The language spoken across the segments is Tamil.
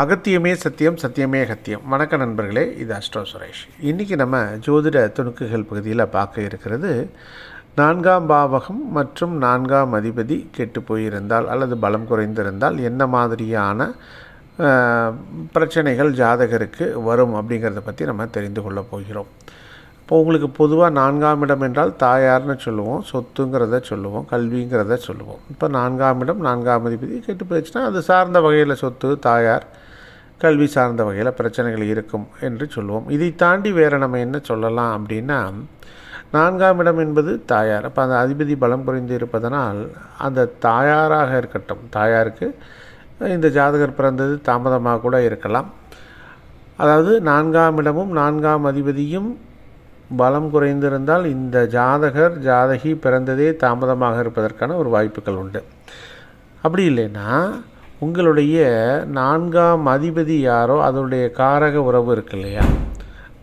அகத்தியமே சத்தியம் சத்தியமே அகத்தியம். வணக்க நண்பர்களே இது அஷ்டோ சுரேஷ். இன்றைக்கி நம்ம ஜோதிட துணுக்குகள் பகுதியில் பார்க்க இருக்கிறது நான்காம் பாவகம் மற்றும் நான்காம் அதிபதி கெட்டு போயிருந்தால் அல்லது பலம் குறைந்திருந்தால் என்ன மாதிரியான பிரச்சனைகள் ஜாதகருக்கு வரும் அப்படிங்கிறத பற்றி நம்ம தெரிந்து கொள்ளப் போகிறோம். இப்போ உங்களுக்கு பொதுவாக நான்காம் இடம் என்றால் தாயார்னு சொல்லுவோம் சொத்துங்கிறத சொல்லுவோம் கல்விங்கிறத சொல்லுவோம். இப்போ நான்காம் இடம் நான்காம் அதிபதி கெட்டு போயிடுச்சுன்னா அது சார்ந்த வகையில் சொத்து தாயார் கல்வி சார்ந்த வகையில் பிரச்சனைகள் இருக்கும் என்று சொல்லுவோம். இதை தாண்டி வேறு நம்ம என்ன சொல்லலாம் அப்படின்னா நான்காம் இடம் என்பது தாயார். அப்போ அந்த அதிபதி பலம் குறைந்து இருப்பதனால் அந்த தாயாராக இருக்கட்டும் தாயாருக்கு இந்த ஜாதகர் பிறந்தது தாமதமாக கூட இருக்கலாம். அதாவது நான்காம் இடமும் நான்காம் அதிபதியும் பலம் குறைந்திருந்தால் இந்த ஜாதகர் ஜாதகி பிறந்ததே தாமதமாக இருப்பதற்கான ஒரு வாய்ப்புகள் உண்டு. அப்படி இல்லைன்னா உங்களுடைய நான்காம் அதிபதி யாரோ அதனுடைய காரக உறவு இருக்கு இல்லையா?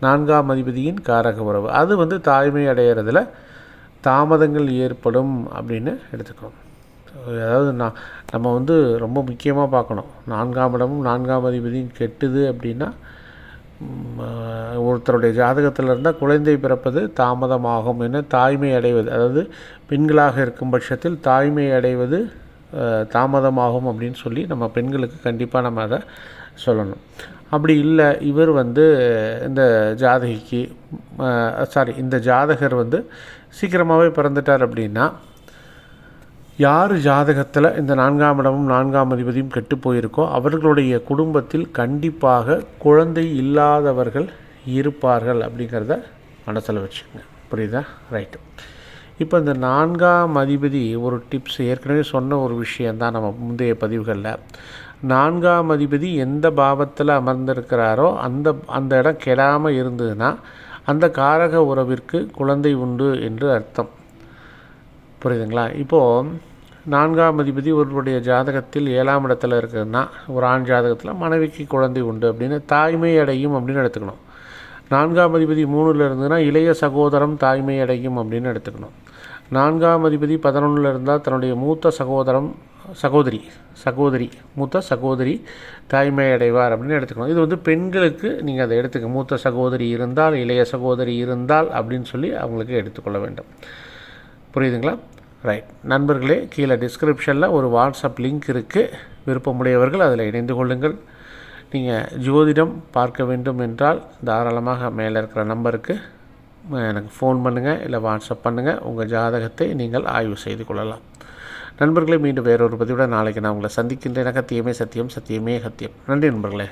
நான்காம் அதிபதியின் காரக உறவு. அது வந்து தாய்மை அடையிறதுல தாமதங்கள் ஏற்படும் அப்படின்னு எடுத்துக்கணும். அதாவது நான் நம்ம வந்து ரொம்ப முக்கியமாக பார்க்கணும். நான்காம் இடமும் நான்காம் அதிபதியும் கெட்டுது அப்படின்னா ஒருத்தருடைய ஜாதகத்தில் இருந்தால் குழந்தை பிறப்பது தாமதமாகும். என தாய்மை அடைவது. அதாவது பெண்களாக இருக்கும் பட்சத்தில் தாய்மை அடைவது தாமதமாகும் அப்படின்னு சொல்லி நம்ம பெண்களுக்கு கண்டிப்பாக நம்ம அதை சொல்லணும். அப்படி இல்லை இவர் வந்து இந்த ஜாதகிக்கு சாரி இந்த ஜாதகர் வந்து சீக்கிரமாகவே பிறந்துட்டார் அப்படின்னா யார் ஜாதகத்தில் இந்த நான்காம் இடமும் நான்காம் அதிபதியும் கெட்டு போயிருக்கோ அவர்களுடைய குடும்பத்தில் கண்டிப்பாக குழந்தை இல்லாதவர்கள் இருப்பார்கள் அப்படிங்கிறத மனசில் வச்சுக்கோங்க. புரியுதா? ரைட்டு. இப்போ இந்த நான்காம் அதிபதி ஒரு டிப்ஸ் ஏற்கனவே சொன்ன ஒரு விஷயந்தான் நம்ம முந்தைய பதிவுகளில். நான்காம் அதிபதி எந்த பாவத்தில் அமர்ந்திருக்கிறாரோ அந்த அந்த இடம் கெடாமல் இருந்ததுன்னா அந்த காரக உறவிற்கு குழந்தை உண்டு என்று அர்த்தம். புரியுதுங்களா? இப்போது நான்காம் அதிபதி ஒருவருடைய ஜாதகத்தில் ஏழாம் இடத்துல இருக்குதுன்னா ஒரு ஆண் ஜாதகத்தில் மனைவிக்கு குழந்தை உண்டு அப்படின்னு தாய்மை அடையும் அப்படின்னு எடுத்துக்கணும். நான்காம் அதிபதி மூணில் இருந்ததுன்னா இளைய சகோதரம் தாய்மை அடையும் அப்படின்னு எடுத்துக்கணும். நான்காம் அதிபதி பதினொன்றில் இருந்தால் தன்னுடைய மூத்த சகோதரம் சகோதரி சகோதரி மூத்த சகோதரி தாய்மை அடைவார் அப்படின்னு எடுத்துக்கணும். இது வந்து பெண்களுக்கு நீங்கள் அதை எடுத்துக்க மூத்த சகோதரி இருந்தால் இளைய சகோதரி இருந்தால் அப்படின்னு சொல்லி அவங்களுக்கு எடுத்துக்கொள்ள வேண்டும். புரியுதுங்களா? ரைட் நண்பர்களே கீழே டிஸ்கிரிப்ஷனில் ஒரு வாட்ஸ்அப் லிங்க் இருக்குது விருப்பமுடையவர்கள் அதில் இணைந்து கொள்ளுங்கள். நீங்கள் ஜோதிடம் பார்க்க வேண்டும் என்றால் தாராளமாக மேலே இருக்கிற நம்பருக்கு எனக்கு ஃபோன் பண்ணுங்கள் இல்லை வாட்ஸ்அப் பண்ணுங்கள் உங்கள் ஜாதகத்தை நீங்கள் ஆய்வு செய்து கொள்ளலாம். நண்பர்களே மீண்டும் வேறொரு பதிவுடன் நாளைக்கு நான் உங்களை சந்திக்கின்றேன். சத்தியமே சத்தியம் சத்தியமே சத்தியம் நன்றி நண்பர்களே.